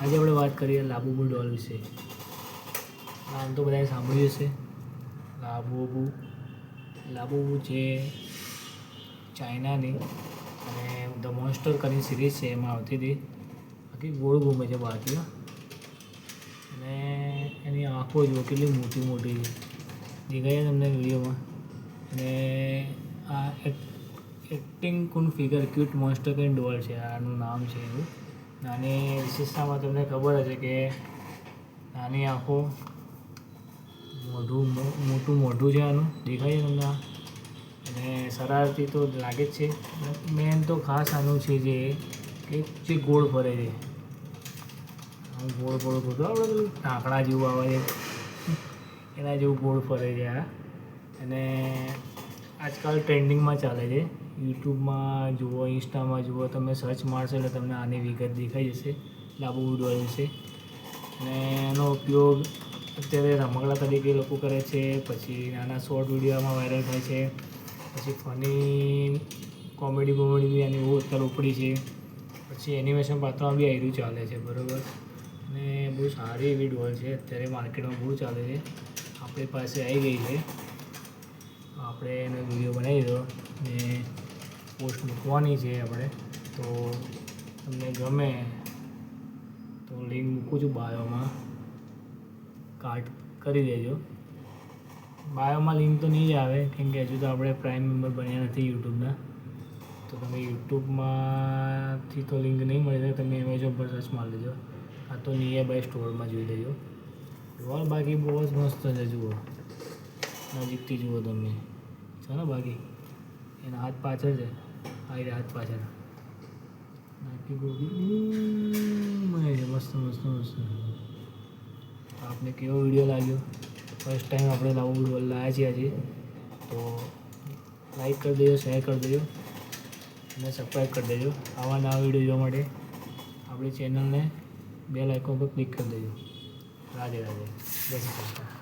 આજે આપણે વાત કરીએ લાબુબુ ડોલ વિશે. નામ તો બધાએ સાંભળ્યું હશે. લાબુબુ લાબુબુ જે ચાઇનાની અને ધ મોન્સ્ટર કરીને સિરીઝ છે, એમાં આવતી હતી. બાકી ગોળ ઘૂમે છે બાકી અને એની આંખો જુઓ, કેટલી મોટી મોટી છે. દેખાય તમને વિડીયોમાં. અને આ એક્ટિંગ કુન ફિગર ક્યુટ મોન્સ્ટર કરીને ડોલ છે, આનું નામ છે એવું. નાની વિશેષતામાં તમને ખબર હશે કે નાની આંખો મોઢું મોટું મોઢું છે આનું, દેખાય છે તમને અને શરારતી તો લાગે જ છે મેન તો ખાસ આનું છે જે, કે જે ગોળ ફરે છે. આમ ગોળ ગોળ ગોળ આપણે પેલું ઢાંકણા જેવું આવે છે. એના જેવું ગોળ ફરે છે આ. અને આજકાલ ટ્રેન્ડિંગમાં ચાલે છે. યુટ્યુબમાં જુઓ, ઇન્સ્ટામાં જુઓ, તમે સર્ચ મારશો એટલે તમને આની વિગત દેખાઈ જશે, લાબુ ડોલ જશે અને એનો ઉપયોગ અત્યારે રમકડા તરીકે લોકો કરે છે, પછી નાના શોર્ટ વિડીયોમાં વાયરલ થાય છે, પછી ફની કોમેડી કોમેડી બી આની બહુ અત્યારે ઉપડી છે, પછી એનિમેશન પાત્રમાં બી આયરું ચાલે છે, બરાબર? અને બહુ સારી એવી ડોલ છે, અત્યારે માર્કેટમાં બહુ ચાલે છે. આપણી પાસે આવી ગઈ છે. આપણે એનો વીડિયો બનાવી દો ને પોસ્ટ મૂકવાની છે આપણે. તો તમને ગમે તો લિંક મૂકું છું બાયોમાં. કાર્ડ કરી દેજો. બાયોમાં લિંક તો નહીં જ આવે, કેમ કે હજુ તો આપણે પ્રાઇમ મેમ્બર બન્યા નથી યુટ્યુબના. તો તમે યુટ્યુબમાંથી તો લિંક નહીં મળી શકે, તમે એમેઝોન પર સર્ચ મારી લેજો. આ તો નિયર બાય સ્ટોરમાં જોઈ લેજો. ડોલ બાકી બહુ જ મસ્ત છે, જુઓ. નજીકથી જુઓ તમે. ને બાકી. એના હાથ પાછળ છે. આ રહ્યા હાથ પાછળ. બાકી ગોબી મસ્ત મસ્ત મસ્ત. આપને કેવો વીડિયો લાગ્યો? ફર્સ્ટ ટાઈમ આપણે ડોલ લાવ્યા છીએ આજે. તો લાઈક કરી દેજો શેર કરી દેજો. અને સબસ્ક્રાઈબ કરી દેજો. આવા નવા વીડિયો જોવા માટે આપણી ચેનલને બે લાઇકો પર ક્લિક કરી દેજો. રાધે રાધે. જય શ્રી કૃષ્ણ.